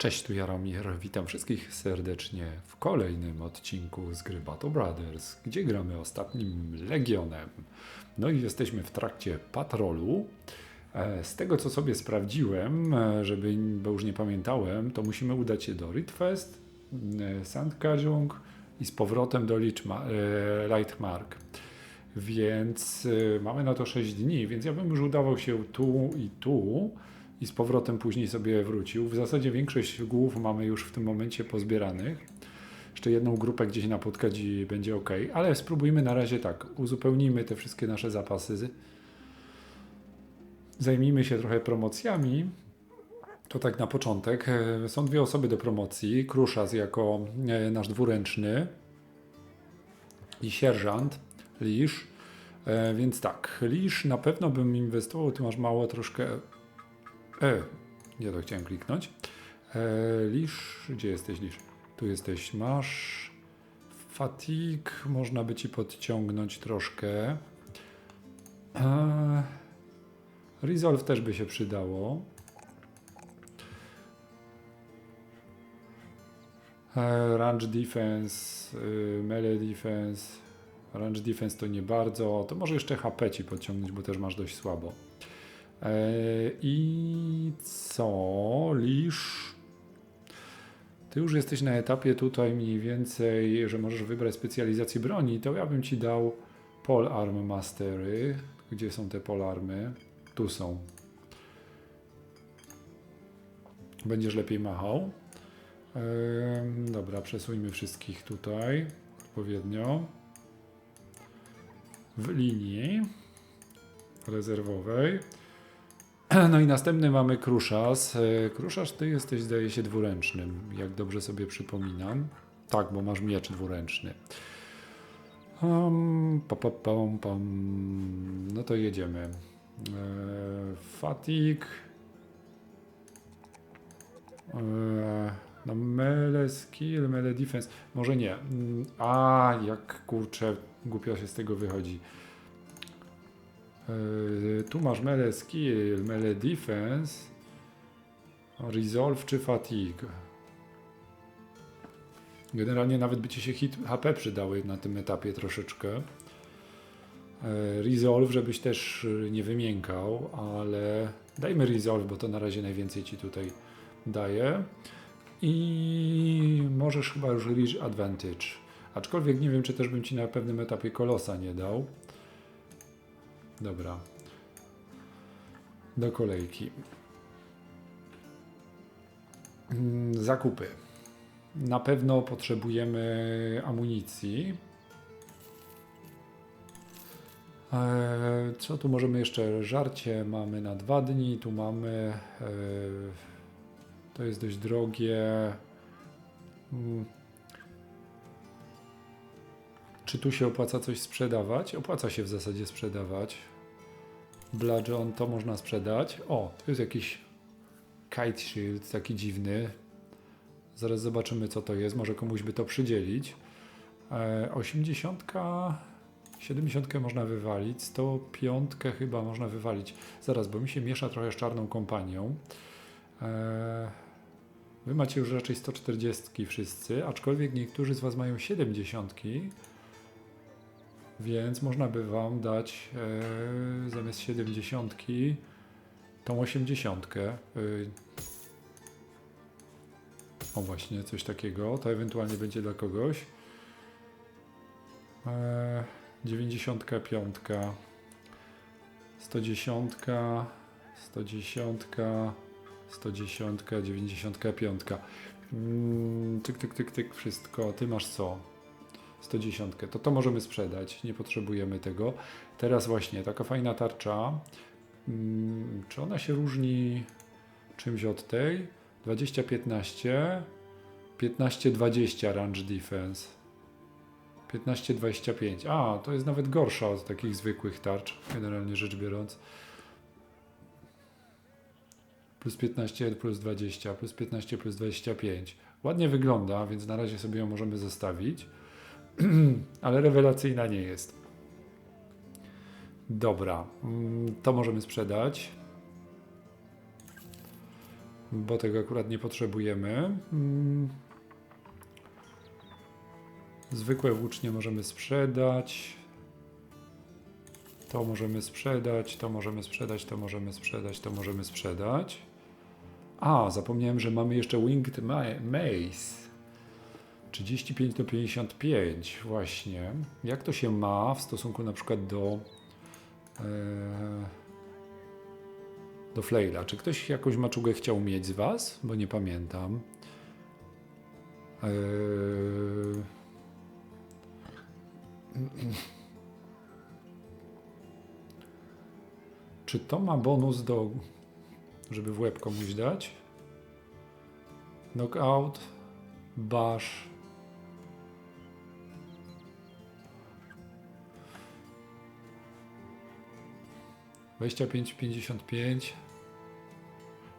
Cześć, tu Jaromir. Witam wszystkich serdecznie w kolejnym odcinku z gry Battle Brothers, gdzie gramy ostatnim Legionem. No i jesteśmy w trakcie patrolu. E, Z tego co sobie sprawdziłem, e, żeby, bo już nie pamiętałem, to musimy udać się do Rydfest, e, Sandkajung i z powrotem do Lightmark. Więc mamy na to 6 dni, więc ja bym już udawał się tu i tu i z powrotem później sobie wrócił. W zasadzie większość głów mamy już w tym momencie pozbieranych. Jeszcze jedną grupę gdzieś napotkać i będzie ok, ale spróbujmy na razie tak. Uzupełnijmy te wszystkie nasze zapasy. Zajmijmy się trochę promocjami. To tak na początek. Są dwie osoby do promocji. Kruszas jako e, nasz dwuręczny i sierżant Lisz. E, Więc tak, Lisz na pewno bym inwestował. Ty masz mało troszkę E, nie to chciałem kliknąć. E, lisz, gdzie jesteś Lisz? Tu jesteś, masz fatigue, można by ci podciągnąć troszkę. E, resolve też by się przydało. E, range defense, y, melee defense. Range defense to nie bardzo. To może jeszcze HP ci podciągnąć, bo też masz dość słabo. E, I co? Lisz. Ty już jesteś na etapie tutaj mniej więcej, że możesz wybrać specjalizację broni. To ja bym ci dał Pole Arm Mastery. Gdzie są te polarmy? Tu są. Będziesz lepiej machał. Em, dobra, przesuńmy wszystkich tutaj odpowiednio. W linii rezerwowej. No i następny mamy Kruszas. E, Kruszas, ty jesteś, zdaje się, dwuręcznym, jak dobrze sobie przypominam. Tak, bo masz miecz dwuręczny. Um, pa, pa. No to jedziemy. E, fatigue. E, no melee skill, melee defense. Może nie. Mm, A, jak kurczę, głupio się z tego wychodzi. Yy, tu masz melee skill, melee defense, resolve czy fatigue. Generalnie nawet by ci się hit HP przydały na tym etapie troszeczkę. Yy, Resolve, żebyś też yy, nie wymiękał, ale dajmy resolve, bo to na razie najwięcej ci tutaj daje. I możesz chyba już advantage. Aczkolwiek nie wiem, czy też bym ci na pewnym etapie kolosa nie dał. Dobra. Do kolejki. Mm, Zakupy. Na pewno potrzebujemy amunicji. Eee, Co tu możemy jeszcze? Żarcie mamy na dwa dni. Tu mamy. eee, To jest dość drogie. Czy tu się opłaca coś sprzedawać? Opłaca się w zasadzie sprzedawać. Bludgeon to można sprzedać. O, to jest jakiś kite shield, taki dziwny. Zaraz zobaczymy co to jest. Może komuś by to przydzielić. E, 80, 70 można wywalić. 105 chyba można wywalić. Zaraz, bo mi się miesza trochę z czarną kompanią. E, wy macie już raczej 140 wszyscy, aczkolwiek niektórzy z Was mają 70. Więc można by Wam dać e, zamiast 70 tą 80. E, o właśnie, coś takiego. To ewentualnie będzie dla kogoś. E, 95. 110. 110. 110. 95. Mm, tyk, tyk, tyk, tyk, wszystko. Ty masz co? 110. To to możemy sprzedać, nie potrzebujemy tego. Teraz właśnie taka fajna tarcza. Mm, Czy ona się różni czymś od tej? 20-15, 15-20 range defense. 15-25. A, to jest nawet gorsza od takich zwykłych tarcz, generalnie rzecz biorąc. Plus 15, plus 20, plus 15, plus 25. Ładnie wygląda, więc na razie sobie ją możemy zostawić ale rewelacyjna nie jest. Dobra, mm, to możemy sprzedać. bo tego akurat nie potrzebujemy. Mm. Zwykłe włócznie możemy sprzedać. To możemy sprzedać, to możemy sprzedać, to możemy sprzedać, to możemy sprzedać. A, zapomniałem, że mamy jeszcze Winged Ma- Mace. 35 do 55, właśnie. Jak to się ma w stosunku na przykład do e, do Flaila? Czy ktoś jakąś maczugę chciał mieć z Was? Bo nie pamiętam. E, Czy to ma bonus do, żeby w łeb komuś dać? Knockout, bash. Dwadzieścia pięć, pięćdziesiąt pięć,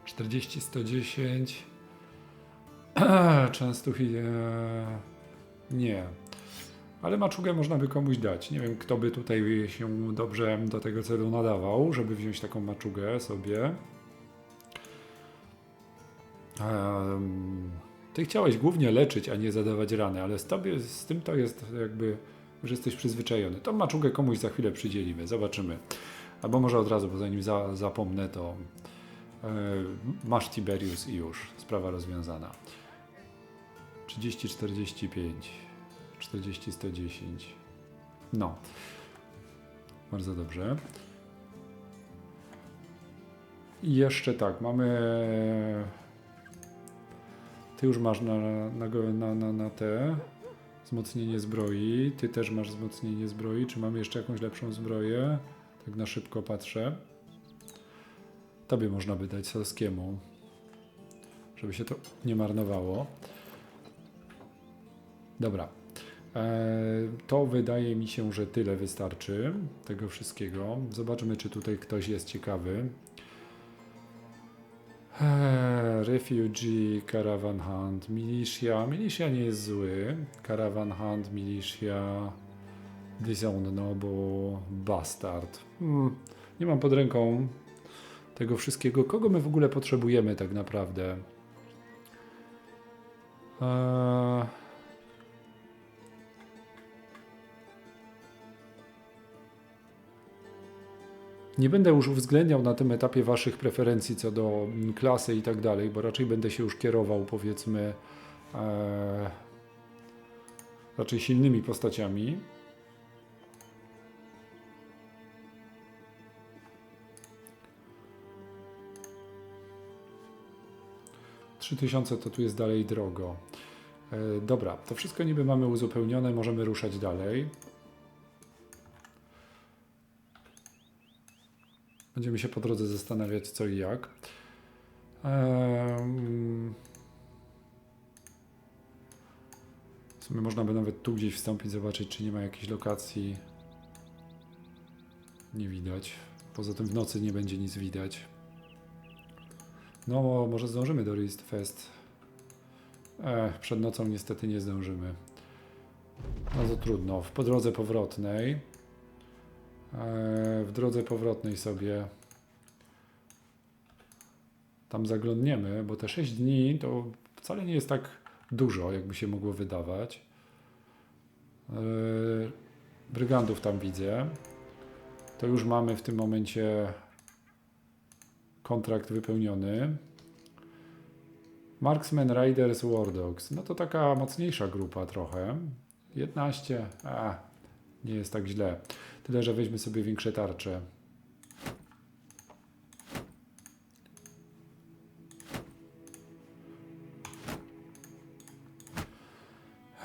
czterdzieści, sto dziesięć. Często chi- e, nie. Ale maczugę można by komuś dać. Nie wiem, kto by tutaj się dobrze do tego celu nadawał, żeby wziąć taką maczugę sobie. Em, ty chciałeś głównie leczyć, a nie zadawać rany, ale z, tobie, z tym to jest jakby, że jesteś przyzwyczajony. Tą maczugę komuś za chwilę przydzielimy, zobaczymy. Albo może od razu, bo zanim za, zapomnę, to e, masz Tiberius i już, sprawa rozwiązana. 30-45. 40, 110. No. Bardzo dobrze. I jeszcze tak, mamy. Ty już masz na, na, na, na, na te wzmocnienie zbroi. Ty też masz wzmocnienie zbroi. Czy mamy jeszcze jakąś lepszą zbroję? Tak na szybko patrzę. Tobie można by dać Salskiemu, żeby się to nie marnowało. Dobra. E, To wydaje mi się, że tyle wystarczy tego wszystkiego. Zobaczmy, czy tutaj ktoś jest ciekawy. E, Refugee, Caravan Hunt, Militia. Militia nie jest zły. Caravan Hunt, Militia, Disowned Noble, Bastard. Hmm, nie mam pod ręką tego wszystkiego. Kogo my w ogóle potrzebujemy tak naprawdę? Eee... Nie będę już uwzględniał na tym etapie Waszych preferencji co do klasy i tak dalej, bo raczej będę się już kierował, powiedzmy, e, raczej silnymi postaciami. Trzy tysiące to tu jest dalej drogo. E, dobra, to wszystko niby mamy uzupełnione, możemy ruszać dalej. Będziemy się po drodze zastanawiać co i jak. W sumie można by nawet tu gdzieś wstąpić, zobaczyć, czy nie ma jakiejś lokacji. Nie widać. Poza tym w nocy nie będzie nic widać. No, może zdążymy do Rist Fest. Przed nocą niestety nie zdążymy. No to trudno. W drodze powrotnej. W drodze powrotnej sobie tam zaglądniemy, bo te 6 dni to wcale nie jest tak dużo, jakby się mogło wydawać. Brygandów tam widzę. To już mamy w tym momencie kontrakt wypełniony. Marksman Riders War Dogs. No to taka mocniejsza grupa trochę. 11. A, nie jest tak źle. Tyle, że weźmy sobie większe tarcze.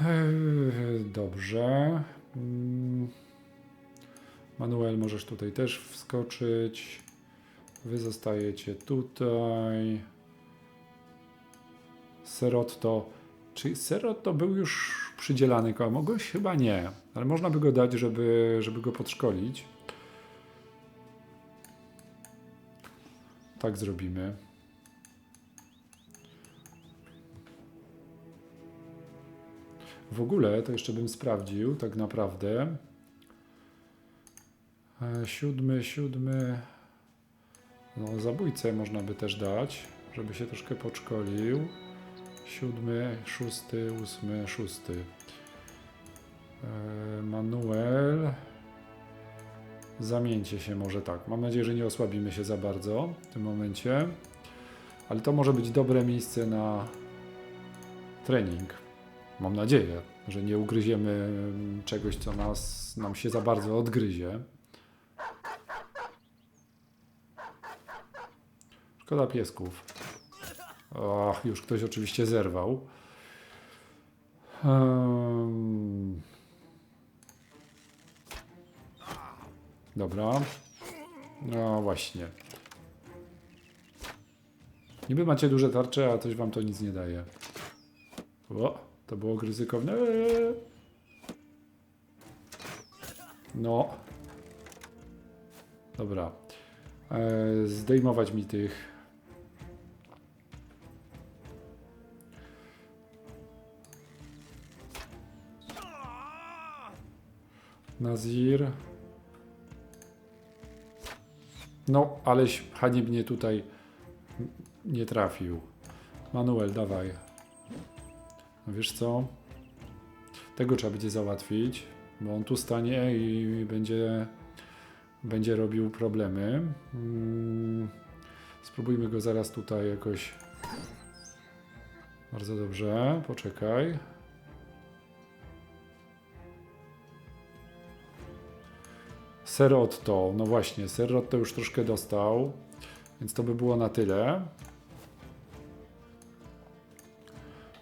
Eee, Dobrze. Mm. Manuel, możesz tutaj też wskoczyć. Wy zostajecie tutaj. Serotto. Czy Serotto był już przydzielany komuś? Chyba nie, ale można by go dać, żeby, żeby go podszkolić. Tak zrobimy. W ogóle to jeszcze bym sprawdził, tak naprawdę. E, Siódmy, siódmy. No, zabójcę można by też dać. żeby się troszkę podszkolił. Siódmy, szósty, ósmy, szósty. E, Manuel. Zamieńcie się może tak. Mam nadzieję, że nie osłabimy się za bardzo w tym momencie. Ale to może być dobre miejsce na trening. Mam nadzieję, że nie ugryziemy czegoś, co nas, nam się za bardzo odgryzie. Szkoda piesków. Och, już ktoś oczywiście zerwał. Ehm. Dobra. No właśnie. Niby macie duże tarcze, a coś wam to nic nie daje. O, to było ryzykowne. No. Dobra. Eee, zdejmować mi tych. Nazir. No, aleś haniebnie tutaj nie trafił. Manuel, dawaj. No wiesz co? Tego trzeba będzie załatwić, bo on tu stanie i będzie, będzie robił problemy. Mm, spróbujmy go zaraz tutaj jakoś. Bardzo dobrze, poczekaj. Ser Otto, no właśnie, Ser Otto już troszkę dostał, więc to by było na tyle.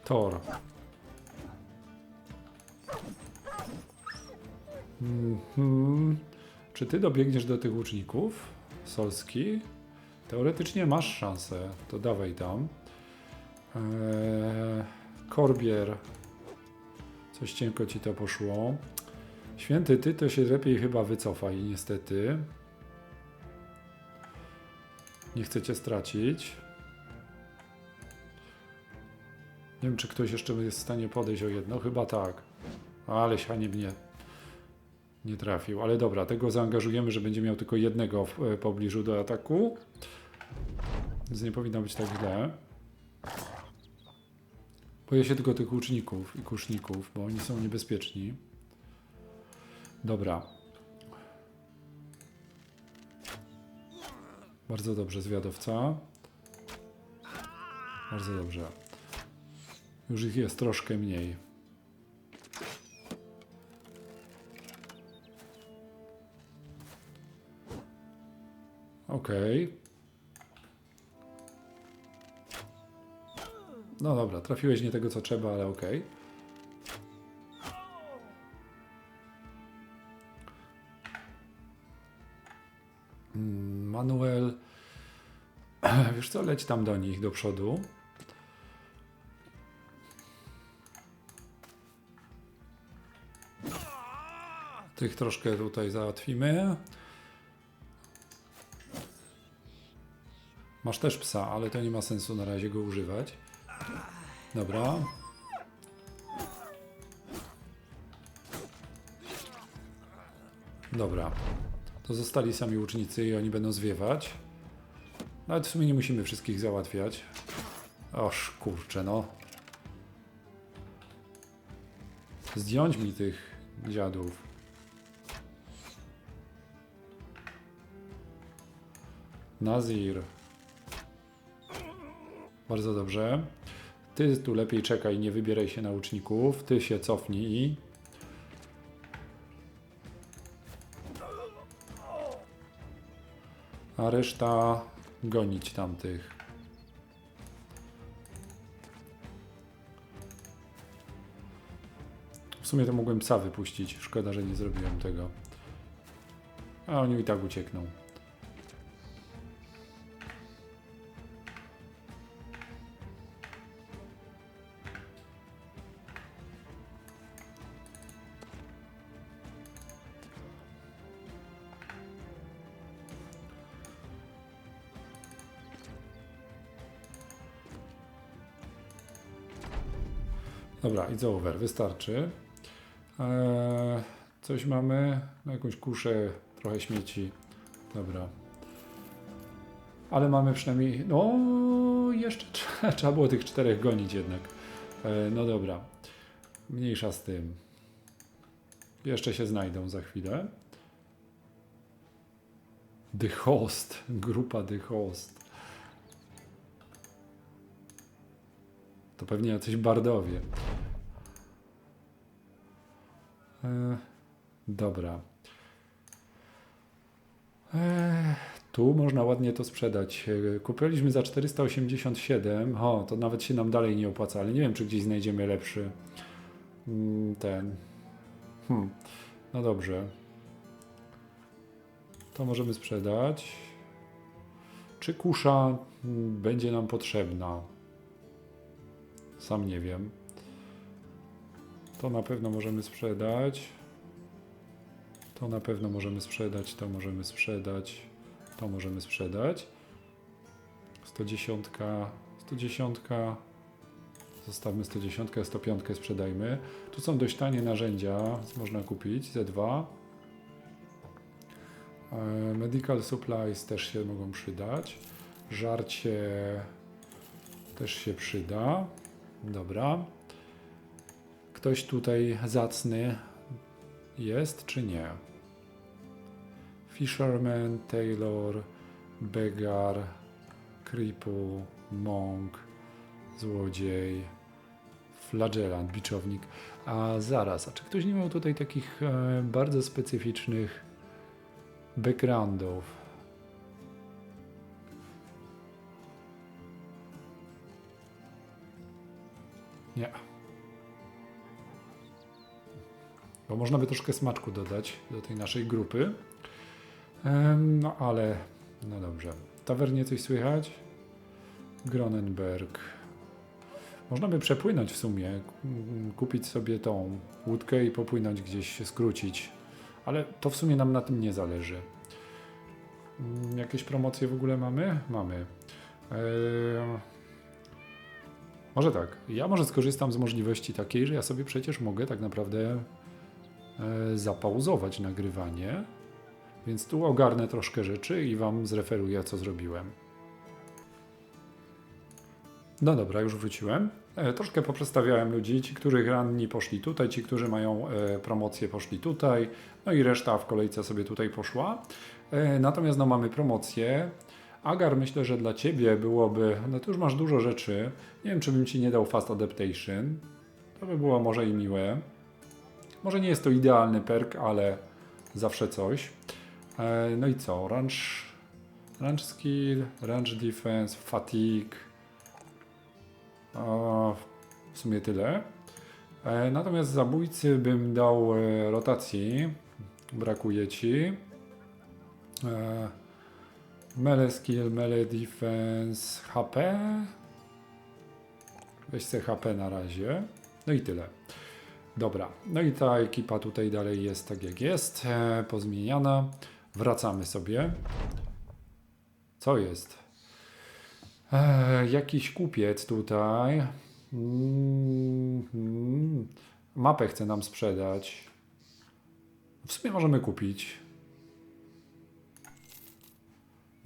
Tor. Mhm. Czy ty dobiegniesz do tych łuczników? Solski? Teoretycznie masz szansę, to dawaj tam. Eee, Korbier. Coś cienko ci to poszło. Święty ty to się lepiej chyba wycofaj, niestety. Nie chcecie stracić. Nie wiem, czy ktoś jeszcze jest w stanie podejść o jedno. Chyba tak. Ale haniebnie nie trafił. Ale dobra, tego zaangażujemy, że będzie miał tylko jednego w e, pobliżu do ataku. Więc nie powinno być tak źle. Boję się tylko tych łuczników i kuszników, bo oni są niebezpieczni. Dobra. Bardzo dobrze, zwiadowca. Bardzo dobrze. Już ich jest troszkę mniej. Okej. No dobra, trafiłeś nie tego co trzeba, ale okej. Mm, Manuel, wiesz co, leć tam do nich, do przodu. Tych troszkę tutaj załatwimy. Masz też psa, ale to nie ma sensu na razie go używać. Dobra. Dobra. To zostali sami łucznicy i oni będą zwiewać. Nawet w sumie nie musimy wszystkich załatwiać. Oż kurczę, no. Zdjąć mi tych dziadów. Nazir. Bardzo dobrze. Ty tu lepiej czekaj, nie wybieraj się na łuczników. Ty się cofnij. A reszta gonić tamtych. W sumie to mogłem psa wypuścić. Szkoda, że nie zrobiłem tego. A oni i tak uciekną. Dobra, it's over, wystarczy. Eee, coś mamy? No, jakąś kuszę, trochę śmieci. Dobra. Ale mamy przynajmniej. No, jeszcze trzeba, było tych czterech gonić jednak. E, no dobra. Mniejsza z tym. Jeszcze się znajdą za chwilę. The Host. Grupa The Host. To pewnie jacyś bardowie. E, dobra. E, tu można ładnie to sprzedać. E, Kupiliśmy za 487. O, to nawet się nam dalej nie opłaca, ale nie wiem, czy gdzieś znajdziemy lepszy. Mm, Ten. Hmm. No dobrze. To możemy sprzedać. Czy kusza mm, będzie nam potrzebna? Sam nie wiem. To na pewno możemy sprzedać. To na pewno możemy sprzedać, to możemy sprzedać, to możemy sprzedać. 110, 110, zostawmy 110, 105 sprzedajmy. Tu są dość tanie narzędzia, można kupić, Z2. E, Medical supplies też się mogą przydać. Żarcie też się przyda. Dobra. Ktoś tutaj zacny jest czy nie? Fisherman, Taylor, Beggar, Kripu, Monk, Złodziej, Flagellant, Biczownik. A zaraz, a czy ktoś nie miał tutaj takich e, bardzo specyficznych backgroundów? Nie. Bo można by troszkę smaczku dodać do tej naszej grupy. No ale, no dobrze. Tawernie coś słychać? Gronenberg. Można by przepłynąć w sumie, kupić sobie tą łódkę i popłynąć gdzieś się skrócić. Ale to w sumie nam na tym nie zależy. Mm, Jakieś promocje w ogóle mamy? Mamy. Eee, może tak. Ja może skorzystam z możliwości takiej, że ja sobie przecież mogę tak naprawdę zapauzować nagrywanie. Więc tu ogarnę troszkę rzeczy i Wam zreferuję, co zrobiłem. No dobra, już wróciłem. E, troszkę poprzestawiałem ludzi. Ci, których ranni poszli tutaj, ci, którzy mają e, promocję poszli tutaj, no i reszta w kolejce sobie tutaj poszła. E, natomiast no mamy promocję. Agar myślę, że dla Ciebie byłoby, no to już masz dużo rzeczy. Nie wiem, czy bym Ci nie dał Fast Adaptation. To by było może i miłe. Może nie jest to idealny perk, ale zawsze coś. E, No i co? Range, range skill, range defense, fatigue. W sumie tyle. E, Natomiast zabójcy bym dał e, rotacji. Brakuje ci. Melee skill, melee defense, HP. Weź HP na razie. No i tyle. Dobra, no i ta ekipa tutaj dalej jest tak jak jest, e, pozmieniana. Wracamy sobie. Co jest? E, jakiś kupiec tutaj. Mm. Mapę chce nam sprzedać. W sumie możemy kupić.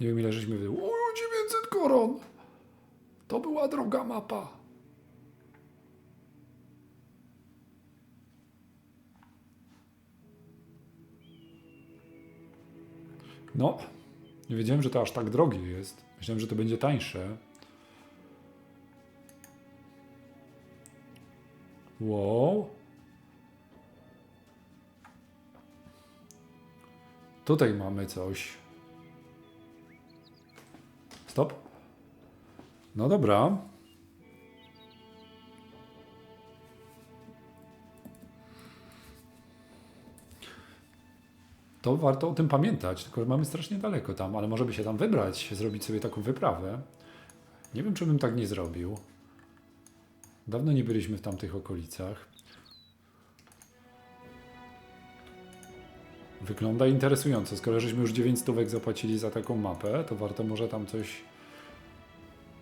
Nie wiem ile żeśmy wy... O, 900 koron! To była droga mapa. No, nie wiedziałem, że to aż tak drogie jest. Myślałem, że to będzie tańsze. Wow. Tutaj mamy coś. Stop. No dobra. To warto o tym pamiętać, tylko mamy strasznie daleko tam, ale może by się tam wybrać, zrobić sobie taką wyprawę. Nie wiem, czy bym tak nie zrobił. Dawno nie byliśmy w tamtych okolicach. Wygląda interesująco. Skoro żeśmy już 9 stówek zapłacili za taką mapę, to warto może tam coś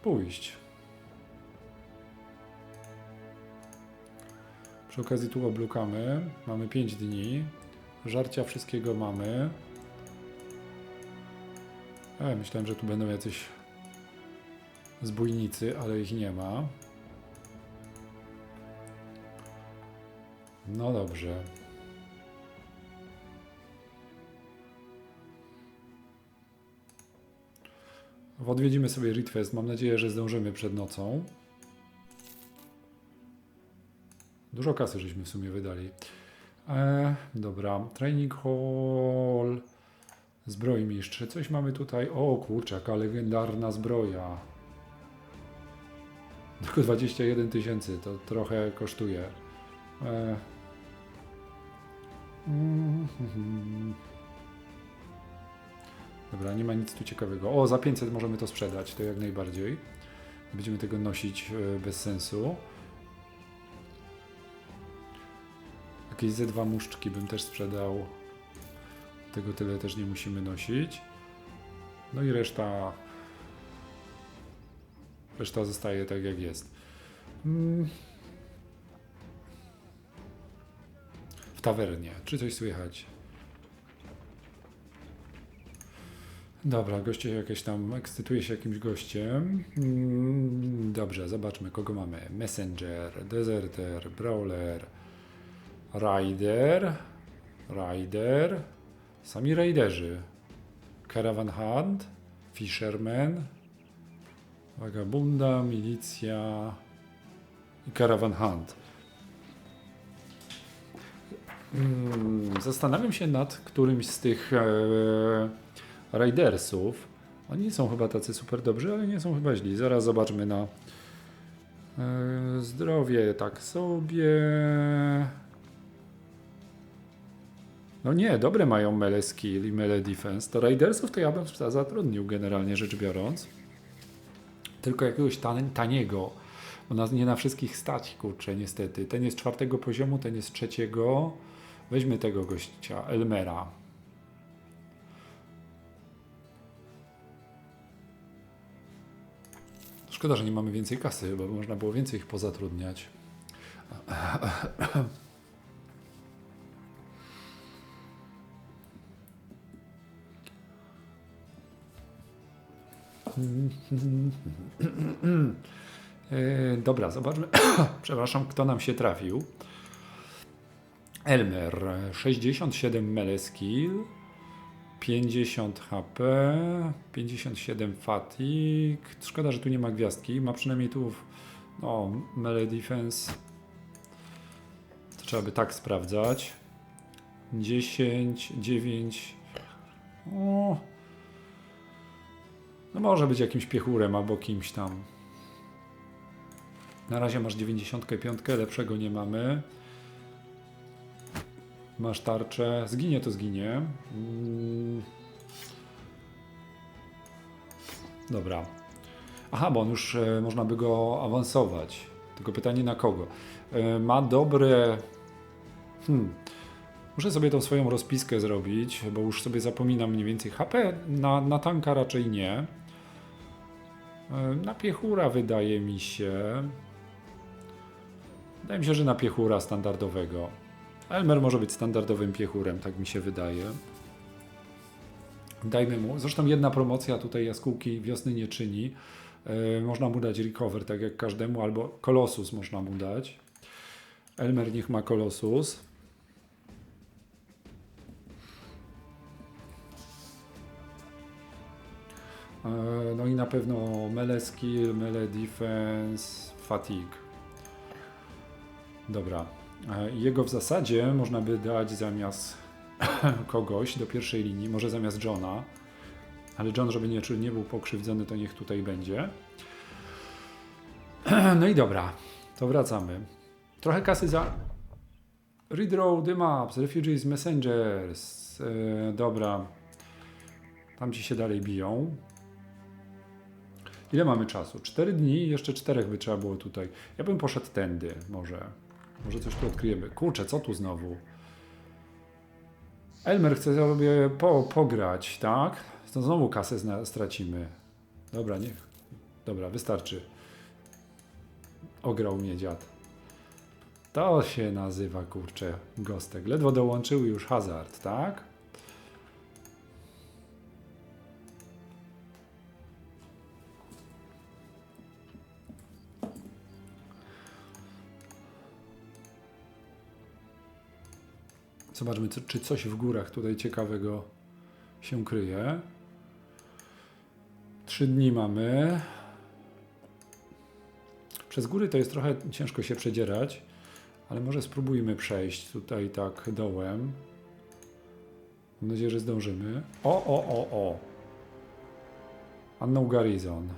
pójść. Przy okazji tu oblukamy. Mamy 5 dni. Żarcia wszystkiego mamy. E, myślałem, że tu będą jacyś zbójnicy, ale ich nie ma. No dobrze. Odwiedzimy sobie Ritfest. Mam nadzieję, że zdążymy przed nocą. Dużo kasy żeśmy w sumie wydali. E, dobra, training hall. Zbrojmistrz. Coś mamy tutaj. O kurczę, jaka legendarna zbroja. Tylko 21 tysięcy, to trochę kosztuje. E. Mhm. Dobra, nie ma nic tu ciekawego. O, za 500 możemy to sprzedać, to jak najbardziej. Będziemy tego nosić e, bez sensu. Jakieś Z2 muszczki bym też sprzedał. Tego tyle też nie musimy nosić. No i reszta. Reszta zostaje tak jak jest. Mm. W tawernie. Czy coś słychać? Dobra, goście jakieś tam ekscytuje się jakimś gościem. Mm, Dobrze, zobaczmy kogo mamy. Messenger, Deserter, Brawler, Rider, Rider, sami Raiderzy, Caravan Hunt, Fisherman, Vagabunda, Milicja i Caravan Hunt. Mm, Zastanawiam się nad którymś z tych e, Ridersów. Oni są chyba tacy super dobrzy, ale nie są chyba źli. Zaraz zobaczmy na e, zdrowie. Tak sobie. No nie, dobre mają mele skill i mele defense. To Ridersów to ja bym zatrudnił generalnie rzecz biorąc. Tylko jakiegoś tan taniego. Bo nie na wszystkich stać, kurczę, niestety. Ten jest czwartego poziomu, ten jest trzeciego. Weźmy tego gościa, Elmera. Szkoda, że nie mamy więcej kasy, bo można było więcej ich pozatrudniać. Dobra, zobaczmy. Przepraszam, kto nam się trafił. Elmer, 67 melee skill, 50 HP, 57 fatigue. Szkoda, że tu nie ma gwiazdki. Ma przynajmniej tu no, melee defense. To trzeba by tak sprawdzać. 10, 9. O. No może być jakimś piechurem albo kimś tam. Na razie masz 95, lepszego nie mamy. Masz tarczę. Zginie to zginie. Mm. Dobra. Aha, bo on już e, można by go awansować. Tylko pytanie na kogo? E, ma dobre. Hmm. Muszę sobie tą swoją rozpiskę zrobić, bo już sobie zapominam mniej więcej. HP na, na tanka raczej nie. E, Na piechura wydaje mi się. Wydaje mi się, że na piechura standardowego. Elmer może być standardowym piechurem, tak mi się wydaje. Dajmy mu. Zresztą jedna promocja tutaj jaskółki wiosny nie czyni. E, można mu dać recover, tak jak każdemu, albo kolosus można mu dać. Elmer niech ma kolosus. No i na pewno melee skill, melee defense, fatigue. Dobra. E, Jego w zasadzie można by dać zamiast kogoś do pierwszej linii, może zamiast Johna. Ale John, żeby nie, nie był pokrzywdzony, to niech tutaj będzie. No i dobra, to wracamy. Trochę kasy za. Redraw the maps, refugees, messengers. E, dobra. Tam ci się dalej biją. Ile mamy czasu? 4 dni, jeszcze czterech by trzeba było tutaj. Ja bym poszedł tędy, może. Może coś tu odkryjemy. Kurczę, co tu znowu? Elmer chce sobie po, pograć, tak? To znowu kasę zna, stracimy. Dobra, niech. Dobra, wystarczy. Ograł mnie dziad. To się nazywa, kurczę, gostek. Ledwo dołączył już hazard, tak? Zobaczmy, co, czy coś w górach tutaj ciekawego się kryje. Trzy dni mamy. Przez góry to jest trochę ciężko się przedzierać, ale może spróbujmy przejść tutaj tak dołem. Mam nadzieję, że zdążymy. O, o, o, o. Unknown Garrison.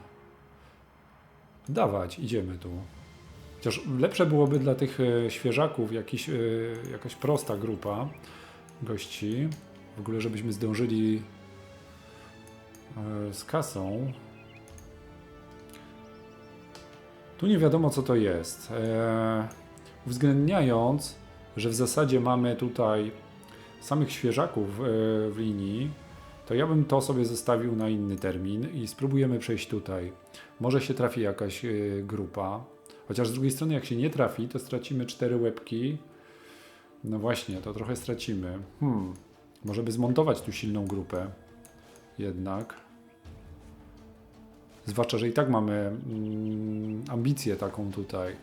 Dawać, idziemy tu. Chociaż lepsze byłoby dla tych e, świeżaków jakiś, e, jakaś prosta grupa gości. W ogóle, żebyśmy zdążyli e, z kasą. Tu nie wiadomo, co to jest. Uwzględniając, że w zasadzie mamy tutaj samych świeżaków w linii, to ja bym to sobie zostawił na inny termin i spróbujemy przejść tutaj. Może się trafi jakaś grupa. Chociaż z drugiej strony, jak się nie trafi, to stracimy cztery łebki. No właśnie, to trochę stracimy. Hmm. Może by zmontować tu silną grupę. Jednak. Zwłaszcza, że i tak mamy mm, ambicję taką tutaj.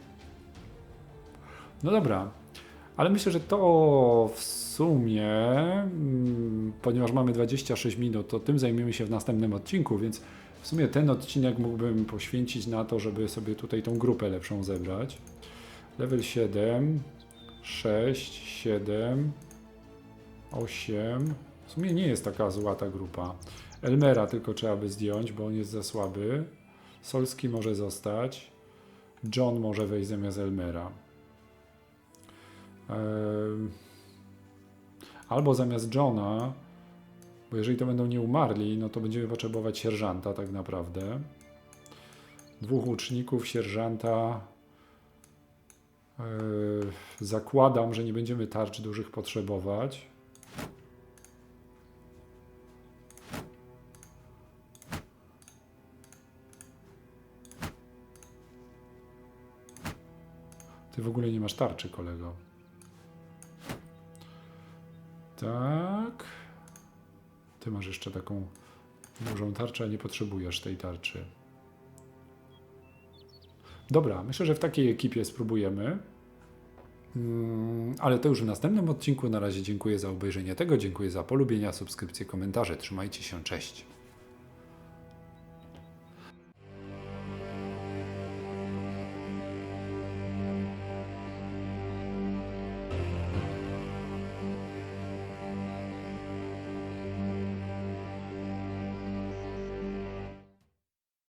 No dobra. Ale myślę, że to w sumie, mm, ponieważ mamy 26 minut, to tym zajmiemy się w następnym odcinku, więc w sumie ten odcinek mógłbym poświęcić na to, żeby sobie tutaj tą grupę lepszą zebrać. Level 7, 6, 7, 8. W sumie nie jest taka zła ta grupa. Elmera tylko trzeba by zdjąć, bo on jest za słaby. Solski może zostać. John może wejść zamiast Elmera. Ehm, Albo zamiast Johna, bo jeżeli to będą nieumarli, no to będziemy potrzebować sierżanta tak naprawdę. Dwóch łuczników, sierżanta. Eee, zakładam, że nie będziemy tarcz dużych potrzebować. Ty w ogóle nie masz tarczy, kolego. Tak. Ty masz jeszcze taką dużą tarczę, a nie potrzebujesz tej tarczy. Dobra, myślę, że w takiej ekipie spróbujemy. Mm, Ale to już w następnym odcinku. Na razie dziękuję za obejrzenie tego, dziękuję za polubienia, subskrypcje, komentarze. Trzymajcie się, cześć.